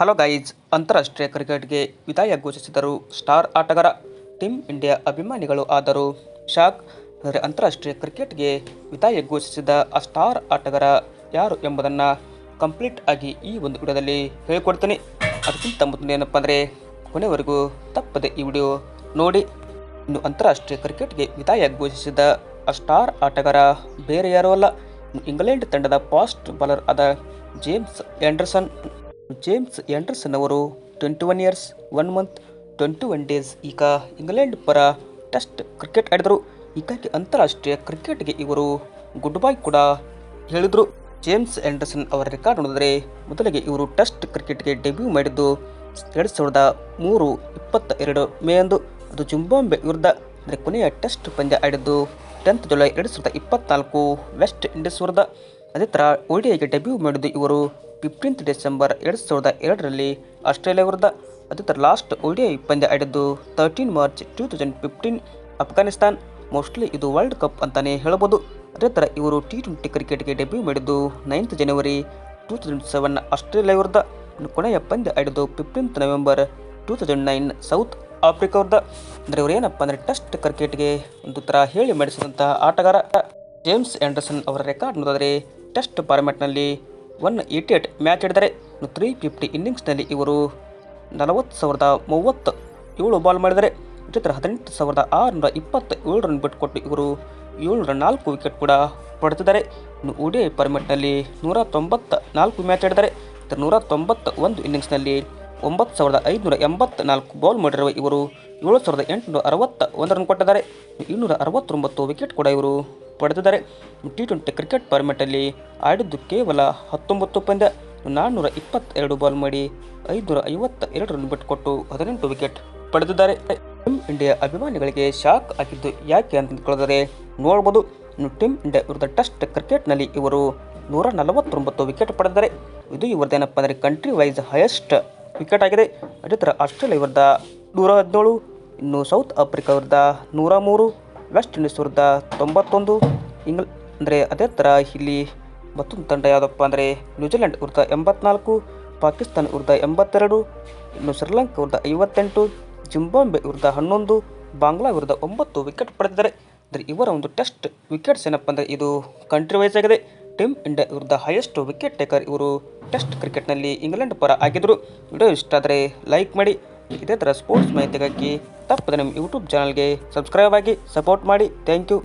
Hello guys, ಅಂತಾರಾಷ್ಟ್ರೀಯ ಕ್ರಿಕೆಟ್ಗೆ ವಿದಾಯ ಘೋಷಿಸಿದರು ಸ್ಟಾರ್ ಆಟಗಾರ ಟೀಮ್ ಇಂಡಿಯಾ ಅಭಿಮಾನಿಗಳು ಆದರು ಶಾಕ್ ಅಂತಾರಾಷ್ಟ್ರೀಯ ಕ್ರಿಕೆಟ್ಗೆ ವಿದಾಯ ಘೋಷಿಸಿದ ಆ ಸ್ಟಾರ್ ಆಟಗಾರ ಯಾರು ಎಂಬುದನ್ನು ಕಂಪ್ಲೀಟ್ ಆಗಿ ಈ ಒಂದು ವಿಡಿಯೋದಲ್ಲಿ ಹೇಳಿಕೊಡ್ತೀನಿ. ಅದಕ್ಕಿಂತ ಮೊದಲು ಏನಪ್ಪ ಅಂದರೆ, ಕೊನೆವರೆಗೂ ತಪ್ಪದೆ ಈ ವಿಡಿಯೋ ನೋಡಿ. ಇನ್ನು ಅಂತಾರಾಷ್ಟ್ರೀಯ ಕ್ರಿಕೆಟ್ಗೆ ವಿದಾಯ ಘೋಷಿಸಿದ ಆ ಸ್ಟಾರ್ ಆಟಗಾರ ಬೇರೆ ಯಾರೂ ಅಲ್ಲ. ಇಂಗ್ಲೆಂಡ್ ತಂಡದ ಫಾಸ್ಟ್ ಬಾಲರ್ ಆದ ಜೇಮ್ಸ್ ಆ್ಯಂಡರ್ಸನ್ ಜೇಮ್ಸ್ ಆ್ಯಂಡರ್ಸನ್ ಅವರು twenty one years, one month, twenty one days ಈಗ ಇಂಗ್ಲೆಂಡ್ ಪರ ಟೆಸ್ಟ್ ಕ್ರಿಕೆಟ್ ಆಡಿದರು. ಹೀಗಾಗಿ ಅಂತಾರಾಷ್ಟ್ರೀಯ ಕ್ರಿಕೆಟ್ಗೆ ಇವರು ಗುಡ್ ಬೈ ಕೂಡ ಹೇಳಿದರು. ಜೇಮ್ಸ್ ಆ್ಯಂಡರ್ಸನ್ ಅವರ ರೆಕಾರ್ಡ್ ನೋಡಿದರೆ ಮೊದಲಿಗೆ ಇವರು ಟೆಸ್ಟ್ ಕ್ರಿಕೆಟ್ಗೆ ಡೆಬ್ಯೂ ಮಾಡಿದ್ದು ಎರಡು ಸಾವಿರದ ಮೂರು ಇಪ್ಪತ್ತ ಎರಡು ಮೇ ಅಂದು. ಅದು ಜಿಂಬಾಂಬೆ ವಿರುದ್ಧ, ಅಂದರೆ ಕೊನೆಯ ಟೆಸ್ಟ್ ಪಂದ್ಯ ಆಡಿದ್ದು ಟೆಂತ್ ಜುಲೈ ಎರಡು ಸಾವಿರದ ಇಪ್ಪತ್ನಾಲ್ಕು ವೆಸ್ಟ್ ಇಂಡೀಸ್ ವಿರುದ್ಧ. ಅದೇ ಥರ ಓಡಿಐಗೆ ಡೆಬ್ಯೂ ಮಾಡಿದ್ದು ಇವರು ಫಿಫ್ಟೀನ್ತ್ ಡಿಸೆಂಬರ್ ಎರಡು ಸಾವಿರದ ಎರಡರಲ್ಲಿ ಆಸ್ಟ್ರೇಲಿಯಾ ವಿರುದ್ಧ ಅತ್ಯುತ್ತರ ಲಾಸ್ಟ್ ಒಡಿಯ ಪಂದ್ಯ ಆಡಿದ್ದು thirteen March two thousand fifteen Afghanistan. Mostly ಇದು ವರ್ಲ್ಡ್ ಕಪ್ ಅಂತಲೇ ಹೇಳ್ಬೋದು. ಅದೇ ಥರ ಇವರು ಟಿ ಟ್ವೆಂಟಿ ಕ್ರಿಕೆಟ್ಗೆ ಡೆಬ್ಯೂ ಮಾಡಿದ್ದು ninth January two thousand seven Australia ವಿರುದ್ಧ. ಕೊನೆಯ ಪಂದ್ಯ ಆಡಿದ್ದು fifteenth November two thousand nine South Africa ವಿರುದ್ಧ. ಅಂದರೆ ಇವರು ಏನಪ್ಪ ಅಂದರೆ ಟೆಸ್ಟ್ ಕ್ರಿಕೆಟ್ಗೆ ಒಂದು ಥರ ಹೇಳಿ ಮಾಡಿಸಿದಂಥ ಆಟಗಾರ. ಜೇಮ್ಸ್ ಆ್ಯಂಡರ್ಸನ್ ಅವರ ರೆಕಾರ್ಡ್ ನೋಡಿದರೆ ಟೆಸ್ಟ್ ಫಾರ್ಮ್ಯಾಟ್ನಲ್ಲಿ ಒನ್ ಏಯ್ಟಿ ಏಟ್ ಮ್ಯಾಚ್ ಆಡಿದರೆ ತ್ರೀ ಫಿಫ್ಟಿ ಇನ್ನಿಂಗ್ಸ್ನಲ್ಲಿ ಇವರು ನಲವತ್ತು ಸಾವಿರದ ಮೂವತ್ತು ಏಳು ಬಾಲ್ ಮಾಡಿದರೆ ಜೊತೆ ಹದಿನೆಂಟು ಸಾವಿರದ ಆರುನೂರ ಇಪ್ಪತ್ತ ಏಳು ರನ್ ಬಿಟ್ಟುಕೊಟ್ಟು ಇವರು ಏಳ್ನೂರ ನಾಲ್ಕು ವಿಕೆಟ್ ಕೂಡ ಪಡೆದಿದ್ದಾರೆ. ಇನ್ನು ಒಡಿಐ ಪರ್ಮಿಟ್ನಲ್ಲಿ ನೂರ ತೊಂಬತ್ತ ನಾಲ್ಕು ಮ್ಯಾಚ್ ಆಡಿದರೆ ನೂರ ತೊಂಬತ್ತ ಒಂದು ಇನ್ನಿಂಗ್ಸ್ನಲ್ಲಿ ಒಂಬತ್ತು ಸಾವಿರದ ಐದುನೂರ ಎಂಬತ್ತ ನಾಲ್ಕು ಬಾಲ್ ಮಾಡಿರುವ ಇವರು ಏಳು ಸಾವಿರದ ಎಂಟುನೂರ ಅರವತ್ತ ಒಂದು ರನ್ ಕೊಟ್ಟಿದ್ದಾರೆ ಇನ್ನೂರ ಅರವತ್ತೊಂಬತ್ತು ವಿಕೆಟ್ ಕೂಡ ಇವರು ಪಡೆದಿದ್ದಾರೆ. ಟಿ ಟ್ವೆಂಟಿ ಕ್ರಿಕೆಟ್ ಫಾರ್ಮೆಟಲ್ಲಿ ಆಡಿದ್ದು ಕೇವಲ ಹತ್ತೊಂಬತ್ತು ಪಂದ್ಯ ನಾನ್ನೂರ ಇಪ್ಪತ್ತೆರಡು ಬಾಲ್ ಮಾಡಿ ಐದುನೂರ ಐವತ್ತ ಎರಡು ರನ್ ಬಿಟ್ಟುಕೊಟ್ಟು ಹದಿನೆಂಟು ವಿಕೆಟ್ ಪಡೆದಿದ್ದಾರೆ. ಟೀಮ್ ಇಂಡಿಯಾ ಅಭಿಮಾನಿಗಳಿಗೆ ಶಾಕ್ ಆಗಿದ್ದು ಯಾಕೆ ಅಂತ ಕೇಳಿದರೆ, ನೋಡ್ಬೋದು. ಟೀಮ್ ಇಂಡಿಯಾ ವಿರುದ್ಧ ಟೆಸ್ಟ್ ಕ್ರಿಕೆಟ್ನಲ್ಲಿ ಇವರು ನೂರ ನಲವತ್ತೊಂಬತ್ತು ವಿಕೆಟ್ ಪಡೆದಿದ್ದಾರೆ. ಇದು ಇವರದ್ದೇನಪ್ಪ ಅಂದರೆ ಕಂಟ್ರಿ ವೈಸ್ ಹೈಯೆಸ್ಟ್ ವಿಕೆಟ್ ಆಗಿದೆ. ಅದೇ ಥರ ಆಸ್ಟ್ರೇಲಿಯಾ ವಿರುದ್ಧ ನೂರ ಹದಿನೇಳು ಇನ್ನು ಸೌತ್ ಆಫ್ರಿಕಾ ವಿರುದ್ಧ ನೂರ ಮೂರು ವೆಸ್ಟ್ ಇಂಡೀಸ್ ವಿರುದ್ಧ ತೊಂಬತ್ತೊಂದು ಇಂಗ್ಲ, ಅಂದರೆ ಅದೇ ಥರ ಇಲ್ಲಿ ಮತ್ತೊಂದು ತಂಡ ಯಾವುದಪ್ಪ ಅಂದರೆ ನ್ಯೂಜಿಲೆಂಡ್ ವಿರುದ್ಧ ಎಂಬತ್ನಾಲ್ಕು, ಪಾಕಿಸ್ತಾನ ವಿರುದ್ಧ ಎಂಬತ್ತೆರಡು, ಇನ್ನು ಶ್ರೀಲಂಕಾ ವಿರುದ್ಧ ಐವತ್ತೆಂಟು ಜಿಂಬಾಂಬೆ ವಿರುದ್ಧ ಹನ್ನೊಂದು, ಬಾಂಗ್ಲಾ ವಿರುದ್ಧ ಒಂಬತ್ತು ವಿಕೆಟ್ ಪಡೆದಿದ್ದಾರೆ. ಅಂದರೆ ಇವರ ಒಂದು ಟೆಸ್ಟ್ ವಿಕೆಟ್ಸ್ ಏನಪ್ಪ ಅಂದರೆ ಇದು ಕಂಟ್ರಿ ವೈಸ್ ಆಗಿದೆ. ಟೀಮ್ ಇಂಡಿಯಾ ವಿರುದ್ಧ ಹೈಯೆಸ್ಟ್ ವಿಕೆಟ್ ಟೇಕರ್ ಇವರು ಟೆಸ್ಟ್ ಕ್ರಿಕೆಟ್ನಲ್ಲಿ ಇಂಗ್ಲೆಂಡ್ ಪರ ಆಗಿದ್ದರು. ವಿಡಿಯೋ ಇಷ್ಟ ಆದರೆ ಲೈಕ್ ಮಾಡಿ. ಇದೇ ಥರ ಸ್ಪೋರ್ಟ್ಸ್ ಮಾಹಿತಿಗಾಗಿ ತಪ್ಪದೆ ನಮ್ಮ ಯೂಟ್ಯೂಬ್ ಚಾನಲ್ಗೆ ಸಬ್ಸ್ಕ್ರೈಬ್ ಆಗಿ ಸಪೋರ್ಟ್ ಮಾಡಿ. Thank you